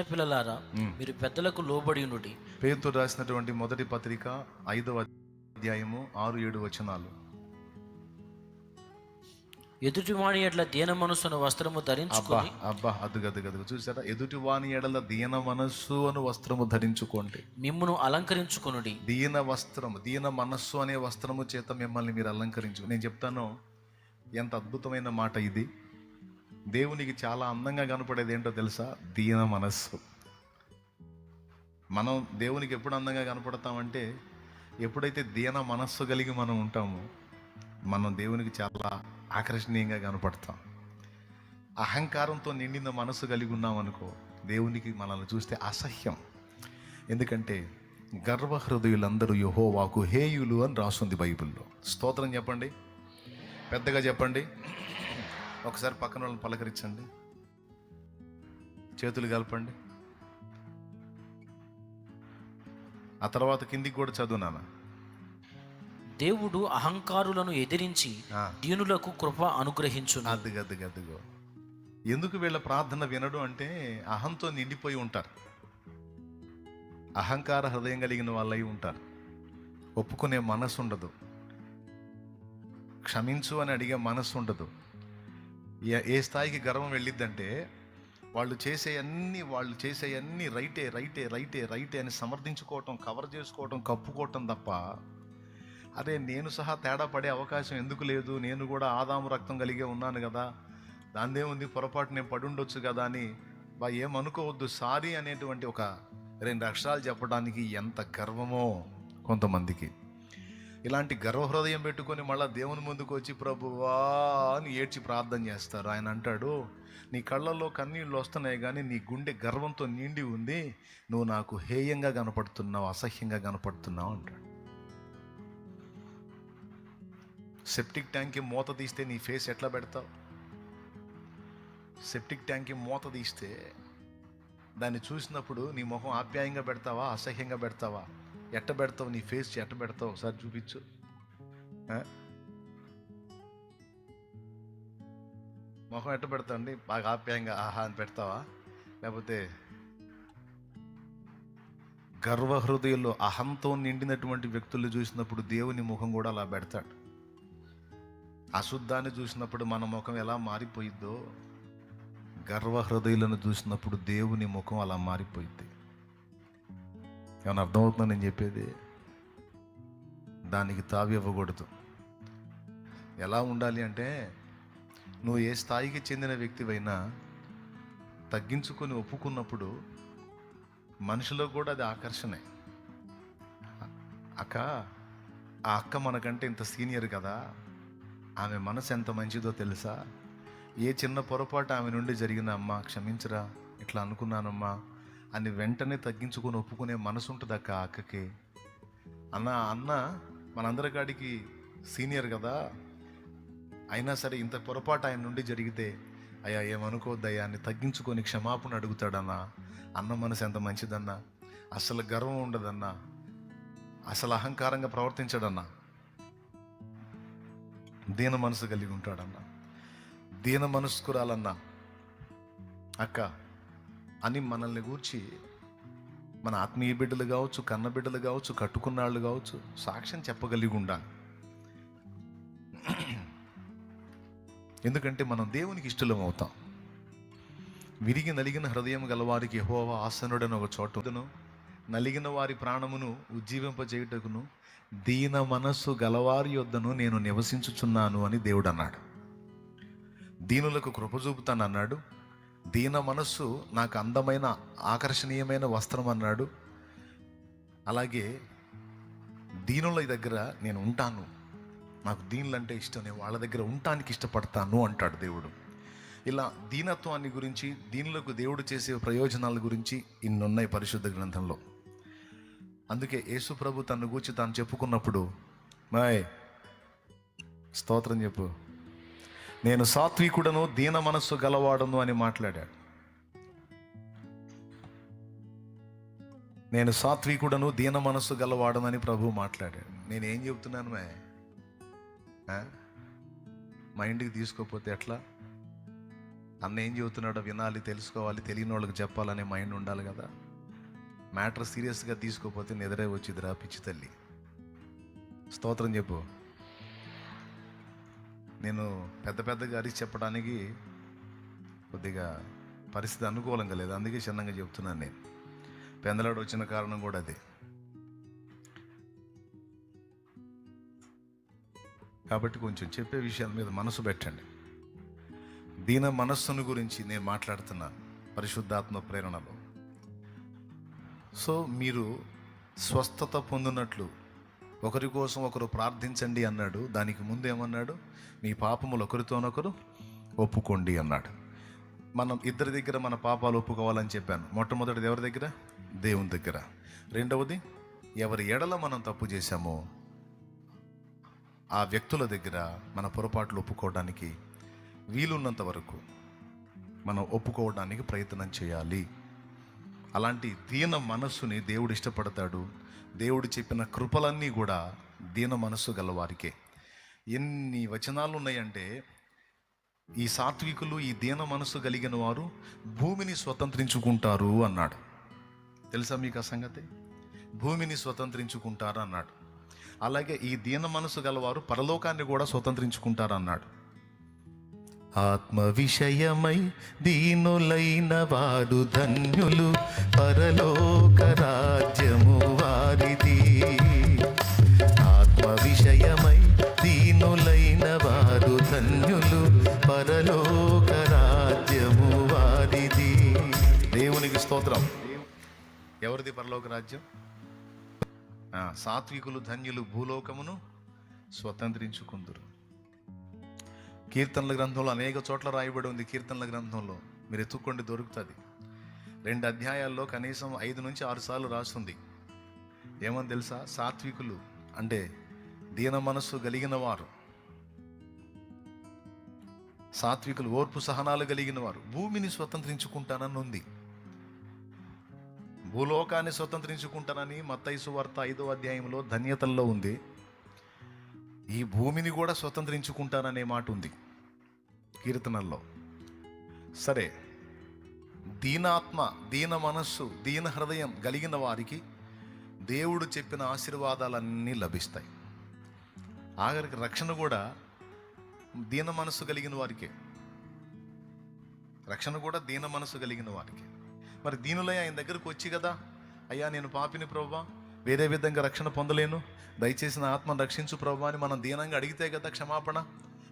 చిన్నపిల్లలారా మీరు పెద్దలకు లోబడి ఉండుడి. పేతురు రాసినటువంటి మొదటి పత్రిక ఐదవ అధ్యాయము ఆరు ఏడు వచనాలు. ఎదుటివాణి ఎట్ల దీన మనసును వస్త్రము అబ్బా ధరించుకొని అబ్బా అదుగు అదుగు అదుగు చూసారా? ఎదుటి వాని ఎడల దీన మనస్సు అను వస్త్రము ధరించుకోండి. మిమ్మును అలంకరించుకొనుడి. దీన వస్త్రము దీన మనస్సు అనే వస్త్రము చేత మిమ్మల్ని మీరు అలంకరించు. నేను చెప్తాను ఎంత అద్భుతమైన మాట ఇది. దేవునికి చాలా అందంగా కనపడేది ఏంటో తెలుసా? దీన మనస్సు. మనం దేవునికి ఎప్పుడు అందంగా కనపడతామంటే ఎప్పుడైతే దీన మనస్సు కలిగి మనం ఉంటామో మనం దేవునికి చాలా ఆకర్షణీయంగా కనపడతాం. అహంకారంతో నిండిన మనస్సు కలిగి ఉన్నామనుకో దేవునికి మనల్ని చూస్తే అసహ్యం. ఎందుకంటే గర్వహృదయులందరూ యహోవాకు హేయులు అని రాస్తుంది బైబిల్లో. స్తోత్రం చెప్పండి. పెద్దగా చెప్పండి. ఒకసారి పక్కన వాళ్ళని పలకరించండి. చేతులు కలపండి. ఆ తర్వాత కిందికి కూడా చదువునానా దేవుడు అహంకారులను ఎదిరించి. దీనులకు కృప అనుగ్రహించును. అద్దుగు అద్దుగు అద్దుగో ఎందుకు వీళ్ళ ప్రార్థన వినడు అంటే అహంతో నిండిపోయి ఉంటారు. అహంకార హృదయం కలిగిన వాళ్ళై ఉంటారు. ఒప్పుకునే మనసు ఉండదు. క్షమించు అని అడిగే మనసు ఉండదు. ఏ- స్థాయికి గర్వం వెళ్ళిద్దంటే వాళ్ళు చేసే అన్ని వాళ్ళు చేసే అన్ని రైటే రైటే రైటే రైటే అని సమర్థించుకోవటం కవర్ చేసుకోవటం కప్పుకోవటం తప్ప అరే నేను సహా తేడా పడే అవకాశం ఎందుకు లేదు? నేను కూడా ఆదాము రక్తం కలిగే ఉన్నాను కదా. దాందే ఉంది పొరపాటు నేను పడుండొచ్చు కదా అని బా ఏమనుకోవద్దు. సారీ అనేటువంటి ఒక రెండు అక్షరాలు చెప్పడానికి ఎంత గర్వమో కొంతమందికి. ఇలాంటి గర్వహృదయం పెట్టుకొని మళ్ళీ దేవుని ముందుకు వచ్చి ప్రభువా అని ఏడ్చి ప్రార్థన చేస్తారు. ఆయన అంటాడు నీ కళ్ళల్లో కన్నీళ్ళు వస్తున్నాయి కానీ నీ గుండె గర్వంతో నిండి ఉంది. నువ్వు నాకు హేయంగా కనపడుతున్నావు అసహ్యంగా కనపడుతున్నావు అంటాడు. సెప్టిక్ ట్యాంక్కి మూత తీస్తే నీ ఫేస్ ఎట్లా పెడతావు? సెప్టిక్ ట్యాంక్కి మూత తీస్తే దాన్ని చూసినప్పుడు నీ ముఖం ఆప్యాయంగా పెడతావా అసహ్యంగా పెడతావా? ఎట్ట పెడతావు? నీ ఫేస్ ఎట్ట పెడతావు? ఒకసారి చూపించు. ముఖం ఎట్ట పెడతావండి బాగా ఆప్యాయంగా ఆహా అని పెడతావా? లేకపోతే గర్వహృదయంలో అహంతో నిండినటువంటి వ్యక్తులు చూసినప్పుడు దేవుని ముఖం కూడా అలా పెడతాడు. అశుద్ధాన్ని చూసినప్పుడు మన ముఖం ఎలా మారిపోయిద్దో గర్వహృదయులను చూసినప్పుడు దేవుని ముఖం అలా మారిపోయింది ఏమైనా అర్థమవుతుందా నేను చెప్పేది? దానికి తావి ఇవ్వకూడదు ఎలా ఉండాలి అంటే నువ్వు ఏ స్థాయికి చెందిన వ్యక్తివైనా తగ్గించుకొని ఒప్పుకున్నప్పుడు మనిషిలో కూడా అది ఆకర్షణే. అక్క ఆ అక్క మనకంటే ఇంత సీనియర్ కదా. ఆమె మనసు ఎంత మంచిదో తెలుసా? ఏ చిన్న పొరపాటు ఆమె నుండి జరిగిన అమ్మా క్షమించరా. ఇట్లా అనుకున్నానమ్మా. అని వెంటనే తగ్గించుకొని ఒప్పుకునే మనసు ఉంటుంది అక్క అక్కకి. అన్న అన్న మనందరి కాడికి సీనియర్ కదా. అయినా సరే ఇంత పొరపాటు ఆయన నుండి జరిగితే అయ్యా ఏమనుకోవద్దయ్యా అని తగ్గించుకొని క్షమాపణ అడుగుతాడన్నా. అన్న మనసు ఎంత మంచిదన్నా అసలు గర్వం ఉండదన్నా అసలు అహంకారంగా ప్రవర్తించడన్నా. దీన మనసు కలిగి ఉంటాడన్నా. దీన మనస్కురాలన్నా. అక్క అని మనల్ని గూర్చి మన ఆత్మీయ బిడ్డలు కావచ్చు కన్న బిడ్డలు కావచ్చు కట్టుకున్నాళ్ళు కావచ్చు సాక్ష్యం చెప్పగలిగి ఉండాలి. ఎందుకంటే మనం దేవునికి ఇష్టలం అవుతాం. విరిగి నలిగిన హృదయం గలవారికి యెహోవా ఆసనుడని ఒక చోటును నలిగిన వారి ప్రాణమును ఉజ్జీవింపజేయుటకును దీన మనస్సు గలవారి యొద్దను నేను నివసించుచున్నాను అని దేవుడు అన్నాడు. దీనులకు కృప అన్నాడు దీన మనస్సు నాకు అందమైన ఆకర్షణీయమైన వస్త్రం అన్నాడు. అలాగే దీనుల దగ్గర నేను ఉంటాను. నాకు దీనులంటే ఇష్టం నేను వాళ్ళ దగ్గర ఉండటానికి ఇష్టపడతాను అంటాడు దేవుడు. ఇలా దీనత్వాన్ని గురించి దీనులకు దేవుడు చేసే ప్రయోజనాల గురించి ఇన్నున్నాయి పరిశుద్ధ గ్రంథంలో. అందుకే యేసు ప్రభు తన గూర్చి తాను చెప్పుకున్నప్పుడు మాయ్ స్తోత్రం చెప్పు. నేను సాత్వికుడను దీన మనస్సు గలవాడను అని మాట్లాడాడు. నేను సాత్వికుడను దీన మనస్సు గలవాడనని ప్రభు మాట్లాడాడు. నేను ఏం మే? మా ఇంటికి తీసుకోకపోతే ఎట్లా? అన్న ఏం చెబుతున్నాడో వినాలి తెలుసుకోవాలి తెలియని వాళ్ళకి చెప్పాలనే మైండ్ ఉండాలి కదా. మ్యాటర్ సీరియస్గా తీసుకోకపోతే నిద్రే వచ్చిదిరా పిచ్చి తల్లి. స్తోత్రం చెప్పు. నేను పెద్ద పెద్దగా అరిచి చెప్పడానికి కొద్దిగా పరిస్థితి అనుకూలంగా లేదు. అందుకే చిన్నంగా చెప్తున్నాను నేను. పెందలాడు వచ్చిన కారణం కూడా అదే. కాబట్టి కొంచెం చెప్పే విషయాల మీద మనసు పెట్టండి. దీన మనస్సును గురించి నేను మాట్లాడుతున్నాను పరిశుద్ధాత్మ ప్రేరణలో. సో మీరు స్వస్థత పొందినట్లు ఒకరి కోసం ఒకరు ప్రార్థించండి అన్నాడు. దానికి ముందు ఏమన్నాడు? మీ పాపములు ఒకరితోనొకరు ఒప్పుకోండి అన్నాడు. మనం ఇద్దరి దగ్గర మన పాపాలు ఒప్పుకోవాలని చెప్పాను. మొట్టమొదటిది ఎవరి దగ్గర? దేవుని దగ్గర. రెండవది ఎవరి ఎడల మనం తప్పు చేశామో ఆ వ్యక్తుల దగ్గర మన పొరపాట్లు ఒప్పుకోవడానికి వీలున్నంత వరకు మనం ఒప్పుకోవడానికి ప్రయత్నం చేయాలి. అలాంటి దీన మనస్సుని దేవుడు ఇష్టపడతాడు. దేవుడు చెప్పిన కృపలన్నీ కూడా దీన మనస్సు గలవారికే. ఎన్ని వచనాలు ఉన్నాయంటే ఈ సాత్వికులు ఈ దీన మనస్సు కలిగిన వారు భూమిని స్వతంత్రించుకుంటారు అన్నాడు. తెలుసా మీకు ఆ సంగతి? భూమిని స్వతంత్రించుకుంటారు అన్నాడు. అలాగే ఈ దీన మనసు గలవారు పరలోకాన్ని కూడా స్వతంత్రించుకుంటారు అన్నాడు. ఆత్మ విషయమై దీనులైన వారు ధన్యులు పరలోక రాజ్యము వారిది. ఆత్మ విషయమై దీనులైన వారు ధన్యులు పరలోక రాజ్యము వారిది. దేవునికి స్తోత్రం. ఎవరిది పరలోక రాజ్యం? ఆ, సాత్వికులు ధన్యులు భూలోకమును స్వతంత్రించుకుందరు. కీర్తనల గ్రంథంలో అనేక చోట్ల రాయబడి ఉంది కీర్తనల గ్రంథంలో. మీరు ఎత్తుక్కోండి దొరుకుతుంది. రెండు అధ్యాయాల్లో కనీసం ఐదు నుంచి ఆరు సార్లు రాస్తుంది. ఏమని తెలుసా? సాత్వికులు అంటే దీన మనస్సు కలిగిన వారు. సాత్వికులు ఓర్పు సహనాలు కలిగిన వారు. భూమిని స్వతంత్రించుకుంటానని ఉంది. భూలోకాన్ని స్వతంత్రించుకుంటానని మత్తైసు వార్త ఐదో అధ్యాయంలో ధన్యతల్లో ఉంది. ఈ భూమిని కూడా స్వతంత్రించుకుంటాననే మాట ఉంది కీర్తనల్లో. సరే దీనాత్మ దీన మనస్సు దీన హృదయం కలిగిన వారికి దేవుడు చెప్పిన ఆశీర్వాదాలన్నీ లభిస్తాయి. ఆఖరికి రక్షణ కూడా దీన మనస్సు కలిగిన వారికే. రక్షణ కూడా దీన మనస్సు కలిగిన వారికి. మరి దీనిలో ఆయన దగ్గరకు వచ్చి కదా అయ్యా నేను పాపిని ప్రభా వేరే విధంగా రక్షణ పొందలేను. దయచేసి నా ఆత్మను రక్షించు ప్రభు అని మనం దీనంగా అడిగితే కదా క్షమాపణ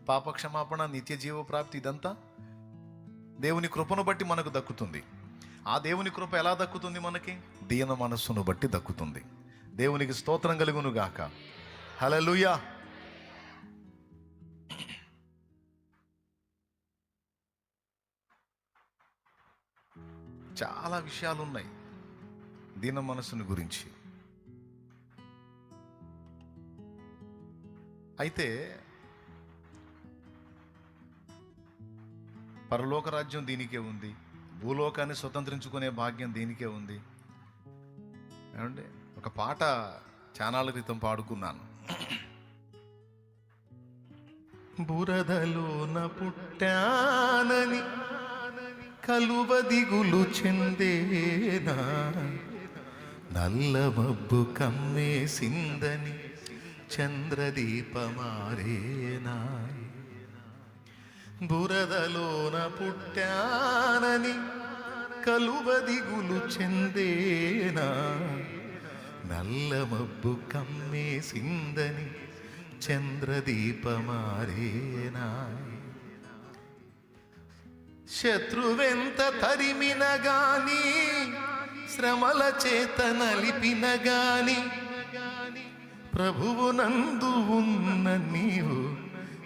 పాప క్షమాపణ నిత్య జీవ ప్రాప్తి ఇదంతా దేవుని కృపను బట్టి మనకు దక్కుతుంది. ఆ దేవుని కృప ఎలా దక్కుతుంది మనకి? దీన మనస్సును బట్టి దక్కుతుంది. దేవునికి స్తోత్రం కలుగును గాక. హలలుయా చాలా విషయాలు ఉన్నాయి దీన మనస్సుని గురించి. అయితే పరలోక రాజ్యం దీనికే ఉంది. భూలోకాన్ని స్వతంత్రించుకునే భాగ్యం దీనికే ఉంది. ఏమండి? ఒక పాట చానాళ్ళ క్రితం పాడుకున్నాను. బురదలోన పుట్టానని కలువ దిగులు చెందేనా? నల్ల మబ్బు కమ్మేసిందని చంద్రదీపమారేనా బురదలోన పుట్టానని కలువదిగులు చెందేనా నల్ల మబ్బు కమ్మేసిందని చంద్రదీపమారేనా శత్రువెంత తరిమిన గాని శ్రమల చేత నలిపిన గాని ప్రభువు నందు ఉన్న నీవు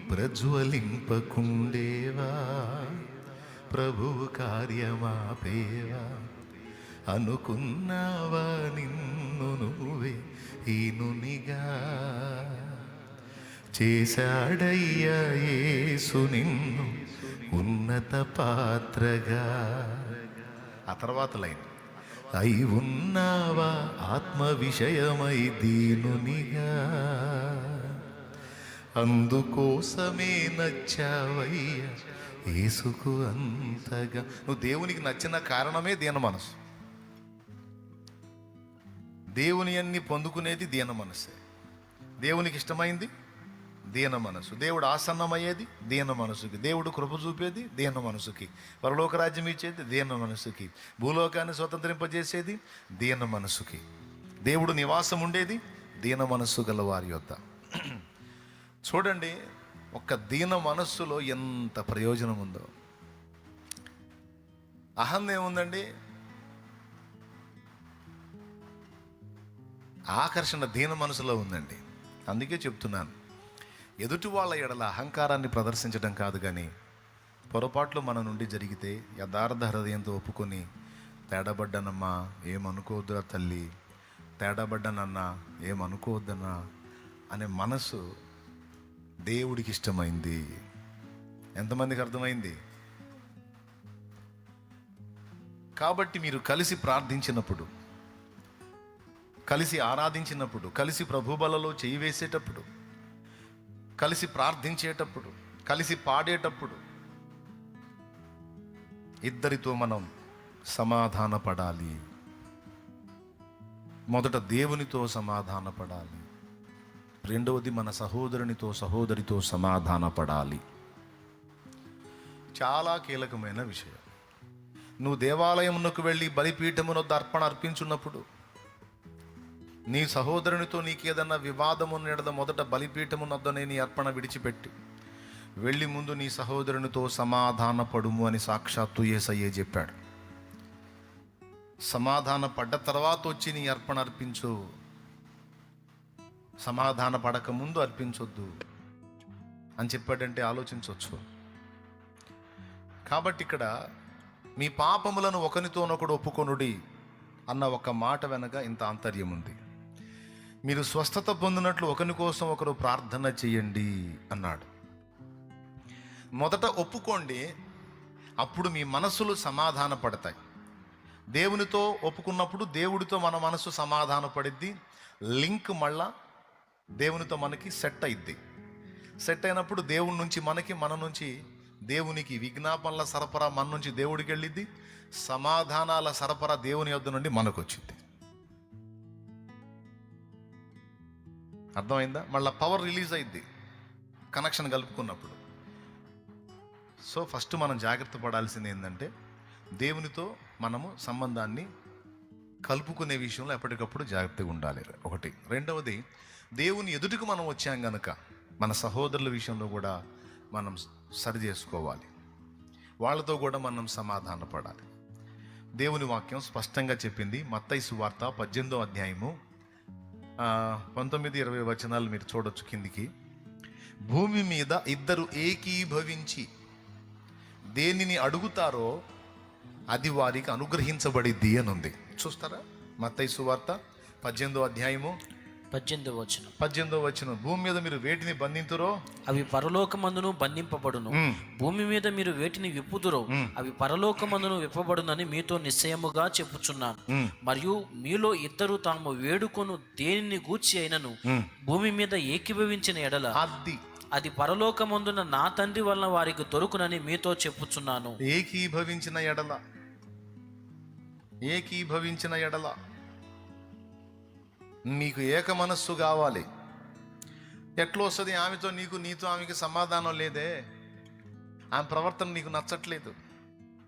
ప్రజ్వలింపకుండేవా. ప్రభువు కార్యమాపేవా. అనుకున్నావా నిన్ను నువ్వే ఈనునిగా. చేశాడయ్యా యేసు నిన్ను ఉన్నత పాత్రగా. ఆ తర్వాత లైన్. అయి ఉన్నావా ఆత్మ విషయమై దీనునిగా? అందుకోసమే నచ్చావయ్య ఏసుకు అంతగా. నువ్వు దేవునికి నచ్చిన కారణమే దీన మనసు దేవుని అన్ని పొందుకునేది దీన మనసే దేవునికి ఇష్టమైంది? దీన మనసు. దేవుడు ఆసన్నమయ్యేది దీన మనసుకి. దేవుడు కృప చూపేది దీన మనసుకి. పరలోక రాజ్యం ఇచ్చేది దీన మనసుకి. భూలోకాన్ని స్వతంత్రింపజేసేది దీన మనసుకి. దేవుడు నివాసం ఉండేది దీన మనస్సు గల వారి యొద్ద. చూడండి ఒక్క దీన మనస్సులో ఎంత ప్రయోజనం ఉందో. అహం ఏముందండి? ఆకర్షణ దీన మనసులో ఉందండి. అందుకే చెప్తున్నాను. ఎదుటి వాళ్ళ ఎడల అహంకారాన్ని ప్రదర్శించడం కాదు కానీ పొరపాట్లు మన నుండి జరిగితే యథార్థ హృదయంతో ఒప్పుకొని తేడబడ్డానమ్మా ఏమనుకోవద్దురా తల్లి తేడబడ్డానన్నా ఏమనుకోవద్దన్నా అనే మనసు దేవుడికి ఇష్టమైంది ఎంతమందికి అర్థమైంది? కాబట్టి మీరు కలిసి ప్రార్థించినప్పుడు కలిసి ఆరాధించినప్పుడు కలిసి ప్రభుబలలో చేయి వేసేటప్పుడు కలిసి ప్రార్థించేటప్పుడు కలిసి పాడేటప్పుడు ఇద్దరితో మనం సమాధాన పడాలి మొదట దేవునితో సమాధాన పడాలి రెండవది మన సహోదరునితో సహోదరితో సమాధాన పడాలి చాలా కీలకమైన విషయం. నువ్వు దేవాలయమునకు వెళ్ళి బలిపీఠమునొద్ద అర్పణ అర్పించున్నప్పుడు నీ సహోదరునితో నీకేదన్నా వివాదము నెడద మొదట బలిపీఠమునొద్దనే నీ అర్పణ విడిచిపెట్టి వెళ్ళి ముందు నీ సహోదరునితో సమాధాన పడుము అని సాక్షాత్తు ఏసయ్యే చెప్పాడు. సమాధాన పడ్డ తర్వాత వచ్చి నీ అర్పణ అర్పించు. సమాధాన పడక ముందు అర్పించొద్దు అని చెప్పాడంటే ఆలోచించవచ్చు కాబట్టి ఇక్కడ మీ పాపములను ఒకరితోనొకడు ఒప్పుకొనుడి అన్న ఒక మాట వెనక ఇంత ఆంతర్యం ఉంది మీరు స్వస్థత పొందినట్లు ఒకరి కోసం ఒకరు ప్రార్థన చేయండి అన్నాడు. మొదట ఒప్పుకోండి అప్పుడు మీ మనసులు సమాధాన పడతాయి దేవునితో ఒప్పుకున్నప్పుడు దేవుడితో మన మనసు సమాధాన పడిద్ది లింక్ మళ్ళా దేవునితో మనకి సెట్ అయిద్ది. సెట్ అయినప్పుడు దేవుని నుంచి మనకి మన నుంచి దేవునికి విజ్ఞాపనల సరఫరా మన నుంచి దేవుడికి వెళ్ళిద్ది సమాధానాల సరఫరా దేవుని యొద్ద నుండి మనకు వచ్చింది అర్థమైందా? మళ్ళీ పవర్ రిలీజ్ అయింది కనెక్షన్ కలుపుకున్నప్పుడు. సో ఫస్ట్ మనం జాగ్రత్త పడాల్సింది ఏంటంటే దేవునితో మనము సంబంధాన్ని కలుపుకునే విషయంలో ఎప్పటికప్పుడు జాగ్రత్తగా ఉండాలి. ఒకటి. రెండవది దేవుని ఎదుటికి మనం వచ్చాం గనక మన సహోదరుల విషయంలో కూడా మనం సరి చేసుకోవాలి. వాళ్ళతో కూడా మనం సమాధాన పడాలి దేవుని వాక్యం స్పష్టంగా చెప్పింది మత్తైసు వార్త పద్దెనిమిదో అధ్యాయము పంతొమ్మిది ఇరవై వచనాలు మీరు చూడొచ్చు కిందికి. భూమి మీద ఇద్దరు ఏకీభవించి దేనిని అడుగుతారో అది వారికి అనుగ్రహించబడిద్ది అని ఉంది. చూస్తారా? మత్తై సువార్త పద్దెనిమిదో అధ్యాయము పద్దెనిమిది వచనం. పద్దెనిమిదో వచ్చిన భూమి మీద మీరు వేటిని బంధింతురో? అవి పరలోకమందును బంధింపబడును. భూమి మీద మీరు వేటిని విప్పుదురో? అవి పరలోకమందును విప్పబడునని మీతో నిశ్చయముగా చెప్పుచున్నాను. మరియు మీలో ఇద్దరు తాము వేడుకొను దేనిని గూర్చి అయినను. భూమి మీద ఏకీభవించిన ఎడల? అది. అది పరలోకమందున నా తండ్రి వలన వారికి దొరుకునని మీతో చెప్పుచున్నాను. ఏకీభవించిన ఎడల. ఏకీభవించిన ఎడల. నీకు ఏక మనస్సు కావాలి. ఎట్లా వస్తుంది ఆమెతో నీకు నీతో ఆమెకి సమాధానం లేదే? ఆమె ప్రవర్తన నీకు నచ్చట్లేదు.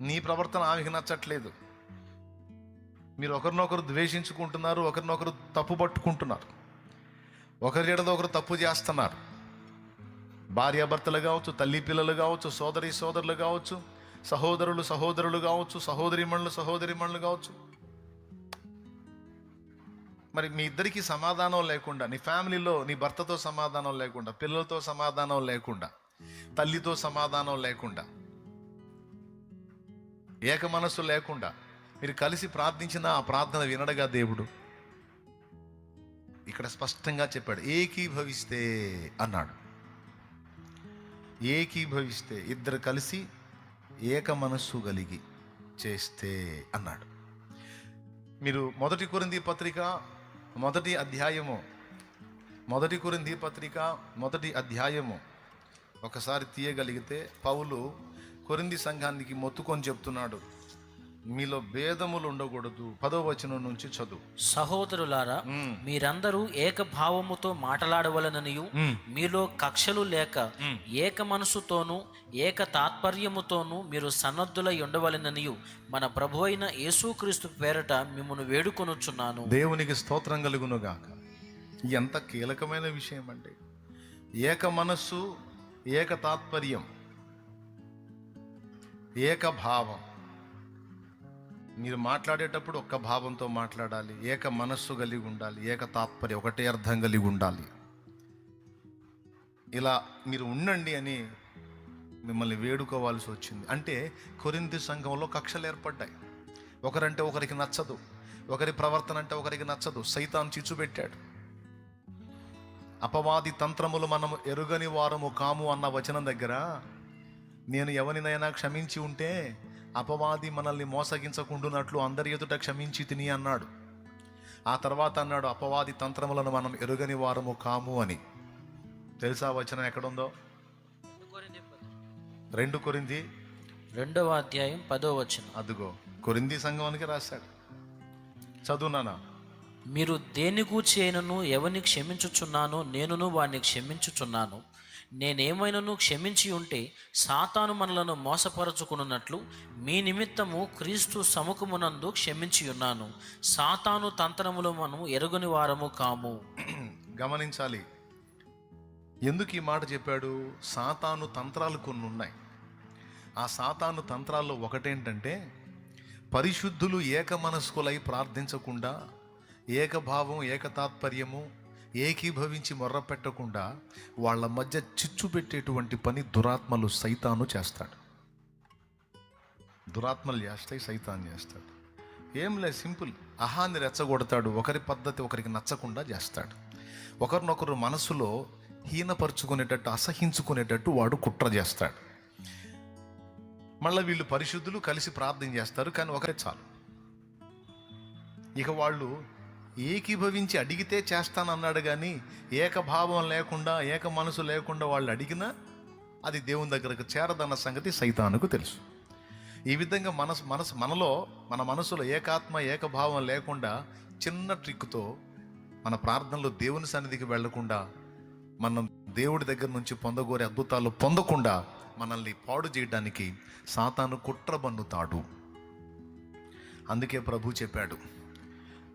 నీ ప్రవర్తన ఆమెకి నచ్చట్లేదు. మీరు ఒకరినొకరు ద్వేషించుకుంటున్నారు ఒకరినొకరు తప్పు పట్టుకుంటున్నారు. ఒకరి ఎడదో ఒకరు తప్పు చేస్తున్నారు. భార్యాభర్తలు కావచ్చు తల్లి పిల్లలు కావచ్చు సోదరి సోదరులు కావచ్చు సహోదరులు సహోదరులు కావచ్చు సహోదరిమణులు సహోదరిమణులు కావచ్చు మరి మీ ఇద్దరికి సమాధానం లేకుండా నీ ఫ్యామిలీలో నీ భర్తతో సమాధానం లేకుండా పిల్లలతో సమాధానం లేకుండా తల్లితో సమాధానం లేకుండా ఏక మనస్సు లేకుండా మీరు కలిసి ప్రార్థించిన ఆ ప్రార్థన వినడగా దేవుడు ఇక్కడ స్పష్టంగా చెప్పాడు ఏకీభవిస్తే అన్నాడు. ఏకీభవిస్తే ఇద్దరు కలిసి ఏక మనస్సు కలిగి చేస్తే అన్నాడు. మీరు మొదటి కొరింది పత్రిక మొదటి అధ్యాయము. మొదటి కురింది పత్రిక మొదటి అధ్యాయము. ఒకసారి తీయగలిగితే పౌలు కొరింది సంఘానికి మొత్తుకొని చెప్తున్నాడు. మీలో భేదములు ఉండకూడదు. పదో వచనం నుంచి చదువు. సహోదరులారా. మీరందరూ ఏకభావముతో మాటలాడవలననియు మ్మ్. మీలో కక్షలు లేక ఏక మనసుతోనూ ఏక తాత్పర్యముతోనూ మీరు సన్నద్ధులై ఉండవలననియు మన ప్రభు అయిన యేసుక్రీస్తు పేరట మిమ్మల్ని వేడుకొనుచున్నాను. దేవునికి స్తోత్రం కలుగును గాక ఎంత కీలకమైన విషయం అంటే ఏక మనస్సు ఏక తాత్పర్యం ఏక భావం. మీరు మాట్లాడేటప్పుడు ఒక్క భావంతో మాట్లాడాలి ఏక మనస్సు కలిగి ఉండాలి ఏక తాత్పర్యం ఒకటే అర్థం కలిగి ఉండాలి. ఇలా మీరు ఉండండి అని మిమ్మల్ని వేడుకోవాల్సి వచ్చింది. అంటే కొరింది సంఘంలో కక్షలు ఏర్పడ్డాయి. ఒకరంటే ఒకరికి నచ్చదు. ఒకరి ప్రవర్తన అంటే ఒకరికి నచ్చదు. సైతాన్ చిచ్చు పెట్టాడు. అపవాది తంత్రములు మనము ఎరుగని వారము కాము అన్న వచనం దగ్గర నేను ఎవరినైనా క్షమించి ఉంటే అపవాది మనల్ని మోసగించకుండునట్లు అందరి ఎదుట క్షమించి తిని అన్నాడు. ఆ తర్వాత అన్నాడు అపవాది తంత్రములను మనం ఎరుగని వారము కాము అని. తెలుసా వచనం ఎక్కడుందో? రెండు కొరింది. రెండవ అధ్యాయం పదో వచనం. అదుగో కొరింది సంఘానికి రాశాడు. చదువునానా మీరు దేని గూర్చి అయినను ఎవరిని క్షమించుచున్నానో నేనును వాడిని క్షమించుచున్నాను. నేనేమైనాను క్షమించి ఉంటే సాతాను మనలను మోసపరచుకున్నట్లు మీ నిమిత్తము క్రీస్తు సముఖమునందు క్షమించి ఉన్నాను. సాతాను తంత్రములు మనము ఎరుగని వారము కాము. గమనించాలి. ఎందుకు ఈ మాట చెప్పాడు? సాతాను తంత్రాలు కొన్ని ఉన్నాయి. ఆ సాతాను తంత్రాల్లో ఒకటేంటంటే పరిశుద్ధులు ఏక మనస్కులై ప్రార్థించకుండా ఏకభావం ఏకతాత్పర్యము ఏకీభవించి మొర్ర పెట్టకుండా వాళ్ళ మధ్య చిచ్చు పెట్టేటువంటి పని దురాత్మలు సైతాను చేస్తాడు. దురాత్మలు చేస్తాయి సైతాన్ చేస్తాడు. ఏం లేదు సింపుల్. అహాన్ని రెచ్చగొడతాడు ఒకరి పద్ధతి ఒకరికి నచ్చకుండా చేస్తాడు. ఒకరినొకరు మనసులో హీనపరుచుకునేటట్టు అసహించుకునేటట్టు వాడు కుట్ర చేస్తాడు. మళ్ళీ వీళ్ళు పరిశుద్ధులు కలిసి ప్రార్థన చేస్తారు కానీ ఒకరే చాలు. ఇక వాళ్ళు ఏకీభవించి అడిగితే చేస్తానన్నాడు కానీ ఏకభావం లేకుండా ఏక మనసు లేకుండా వాళ్ళు అడిగినా అది దేవుని దగ్గరకు చేరదన్న సంగతి సైతానుకు తెలుసు. ఈ విధంగా మనసు మనసు మనలో మన మనసులో ఏకాత్మ ఏకభావం లేకుండా చిన్న ట్రిక్తో మన ప్రార్థనలో దేవుని సన్నిధికి వెళ్ళకుండా మనం దేవుడి దగ్గర నుంచి పొందగోరే అద్భుతాలు పొందకుండా మనల్ని పాడు చేయడానికి సాతాను కుట్ర బన్నుతాడు అందుకే ప్రభు చెప్పాడు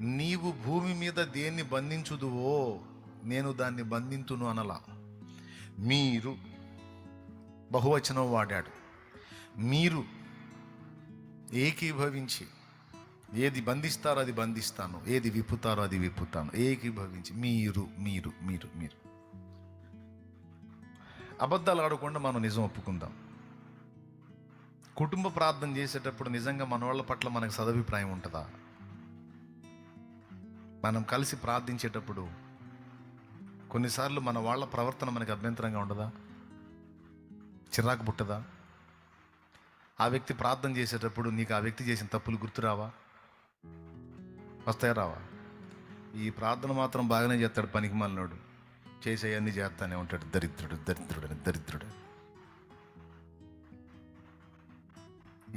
నీవు భూమి మీద దేన్ని బంధించుదువో నేను దాన్ని బంధింతును అనలా. మీరు బహువచనం వాడాడు. మీరు ఏకీభవించి ఏది బంధిస్తారో అది బంధిస్తాను ఏది విప్పుతారో అది విప్పుతాను. ఏకీభవించి మీరు మీరు మీరు మీరు. అబద్ధాలు ఆడకుండా మనం నిజం ఒప్పుకుందాం. కుటుంబ ప్రార్థన చేసేటప్పుడు నిజంగా మన వాళ్ళ పట్ల మనకు సదభిప్రాయం ఉంటుందా? మనం కలిసి ప్రార్థించేటప్పుడు కొన్నిసార్లు మన వాళ్ళ ప్రవర్తన మనకి అభ్యంతరంగా ఉండదా? చిరాకు పుట్టదా? ఆ వ్యక్తి ప్రార్థన చేసేటప్పుడు నీకు ఆ వ్యక్తి చేసిన తప్పులు గుర్తురావా వస్తాయా రావా? ఈ ప్రార్థన మాత్రం బాగానే చేస్తాడు పనికి మాలినోడు. చేసేయన్నీ చేస్తానే ఉంటాడు. దరిద్రుడు దరిద్రుడు అని దరిద్రుడు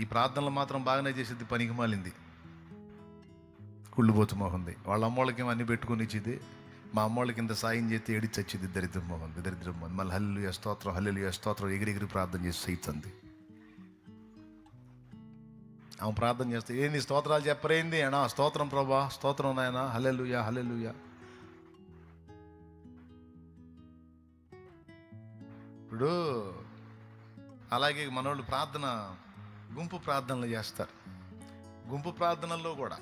ఈ ప్రార్థనలు మాత్రం బాగానే చేసేది పనికి మాలింది. కుళ్ళుబోతు మొహంది వాళ్ళ అమ్మోళ్ళకి అన్ని పెట్టుకుని ఇచ్చింది మా అమ్మోళ్ళకి ఇంత సాయం చేస్తే ఏడిచి వచ్చింది దరిద్రం మొహంది దరిద్రం మొహంది మళ్ళీ హల్లు స్తోత్రం హల్లు స్తోత్రం ఎగిరి ఎగిరి ప్రార్థన చేసి సైతంది ఆమె ప్రార్థన చేస్తే ఏంది స్తోత్రాలు చెప్పరేంది అనా స్తోత్రం ప్రభా స్తోత్రం నాయన హల్లెలూయా హల్లెలూయా. ఇప్పుడు అలాగే మనోళ్ళు ప్రార్థన గుంపు ప్రార్థనలు చేస్తారు. గుంపు ప్రార్థనల్లో కూడా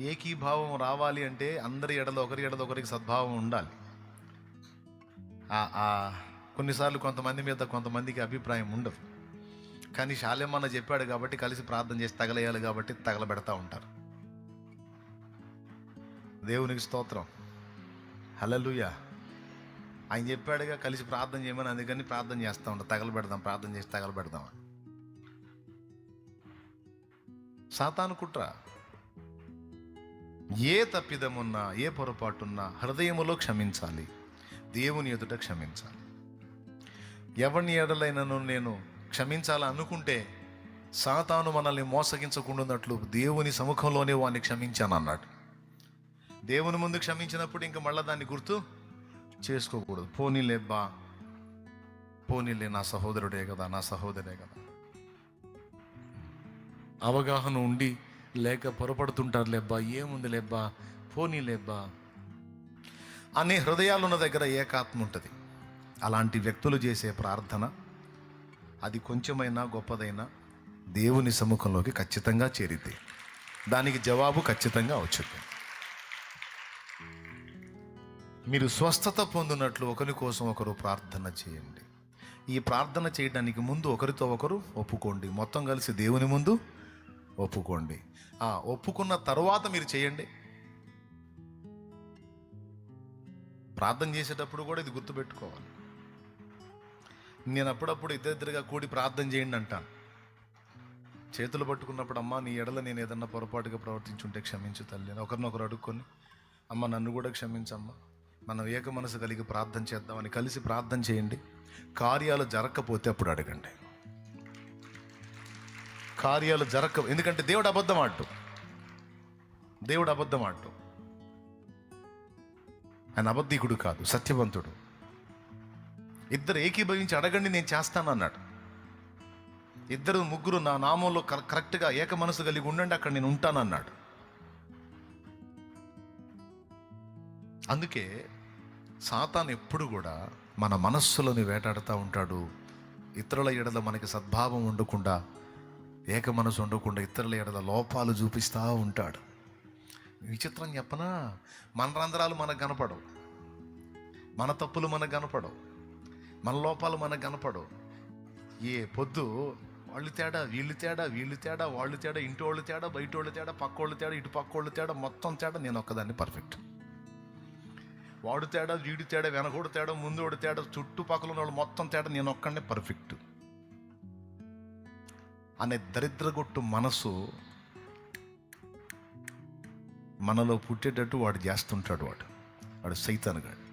ఏకీభావం రావాలి అంటే అందరి ఎడలో ఒకరి ఎడలో ఒకరికి సద్భావం ఉండాలి. కొన్నిసార్లు కొంతమంది మీద కొంతమందికి అభిప్రాయం ఉండదు. కానీ శాలేమన్న చెప్పాడు కాబట్టి కలిసి ప్రార్థన చేసి తగలేయాలి కాబట్టి తగలబెడతా ఉంటారు. దేవునికి స్తోత్రం. హల్లెలూయా. ఆయన చెప్పాడుగా కలిసి ప్రార్థన చేయమని అందుకని ప్రార్థన చేస్తూ ఉంటాం. తగలబెడదాం ప్రార్థన చేసి తగలబెడదాం సాతాను కుట్ర. ఏ తప్పిదమున్నా ఏ పొరపాటున్నా హృదయములో క్షమించాలి. దేవుని ఎదుట క్షమించాలి. ఎవరిని ఎడలైనను నేను క్షమించాలనుకుంటే సాతాను మనల్ని మోసగించకుండాన్నట్లు దేవుని సముఖంలోనే వాడిని క్షమించాను అన్నాడు దేవుని ముందు క్షమించినప్పుడు ఇంకా మళ్ళీ దాన్ని గుర్తు చేసుకోకూడదు. పోనీలే బా పోనీలే నా సహోదరుడే కదా నా సహోదరే కదా. అవగాహన ఉండి లేక పొరపడుతుంటారు లేబ్బా ఏముంది లేబ్బా పోనీ లేబ్బా అనే హృదయాలు ఉన్న దగ్గర ఏకాత్మ ఉంటుంది. అలాంటి వ్యక్తులు చేసే ప్రార్థన అది కొంచెమైనా గొప్పదైనా దేవుని సముఖంలోకి ఖచ్చితంగా చేరిద్ది. దానికి జవాబు ఖచ్చితంగా వచ్చింది. మీరు స్వస్థత పొందినట్లు ఒకరి కోసం ఒకరు ప్రార్థన చేయండి. ఈ ప్రార్థన చేయడానికి ముందు ఒకరితో ఒకరు ఒప్పుకోండి. మొత్తం కలిసి దేవుని ముందు ఒప్పుకోండి. ఒప్పుకున్న తర్వాత మీరు చేయండి. ప్రార్థన చేసేటప్పుడు కూడా ఇది గుర్తుపెట్టుకోవాలి. నేను అప్పుడప్పుడు ఇద్దరిద్దరిగా కూడి ప్రార్థన చేయండి అంటాను. చేతులు పట్టుకున్నప్పుడు అమ్మ నీ ఎడల నేను ఏదన్నా పొరపాటుగా ప్రవర్తించుంటే క్షమించు తల్లి ఒకరినొకరు అడుక్కొని అమ్మ నన్ను కూడా క్షమించమ్మ. మనం ఏక మనసు కలిగి ప్రార్థన చేద్దామని కలిసి ప్రార్థన చేయండి. కార్యాలు జరగకపోతే అప్పుడు అడగండి. కార్యాలు జరగ ఎందుకంటే దేవుడు అబద్ధం ఆడు దేవుడు అబద్ధం ఆడు ఆయన అబద్ధికుడు కాదు సత్యవంతుడు. ఇద్దరు ఏకీభవించి అడగండి నేను చేస్తాను అన్నాడు. ఇద్దరు ముగ్గురు నా నామంలో కరెక్ట్గా ఏక మనసు కలిగి ఉండండి అక్కడ నేను ఉంటాను అన్నాడు. అందుకే సాతాన్ ఎప్పుడు కూడా మన మనస్సులోని వేటాడుతూ ఉంటాడు. ఇతరుల ఎడల మనకి సద్భావం ఉండకుండా ఏక మనసు ఉండకుండా ఇతరుల ఎడల లోపాలు చూపిస్తూ ఉంటాడు. విచిత్రం చెప్పనా? మన రంధ్రాలు మనకు కనపడవు. మన తప్పులు మనకు కనపడవు. మన లోపాలు మనకు కనపడవు. ఏ పొద్దు వాళ్ళు తేడా వీళ్ళు తేడా వీళ్ళు తేడా వాళ్ళు తేడా ఇంటి వాళ్ళు తేడా బయట వాళ్ళు తేడా పక్క వాళ్ళు తేడా ఇటు పక్క వాళ్ళు తేడా మొత్తం తేడా నేను ఒక్కదాన్ని పర్ఫెక్ట్ వాడు తేడా వీడి తేడా వెనకూడు తేడా ముందు తేడా చుట్టుపక్కల ఉన్న వాళ్ళు మొత్తం తేడా నేను ఒక్కడనే పర్ఫెక్ట్ అనే దరిద్రగొట్టు మనసు మనలో పుట్టేటట్టు వాడు చేస్తుంటాడు వాడు. వాడు సైతానుగాడు.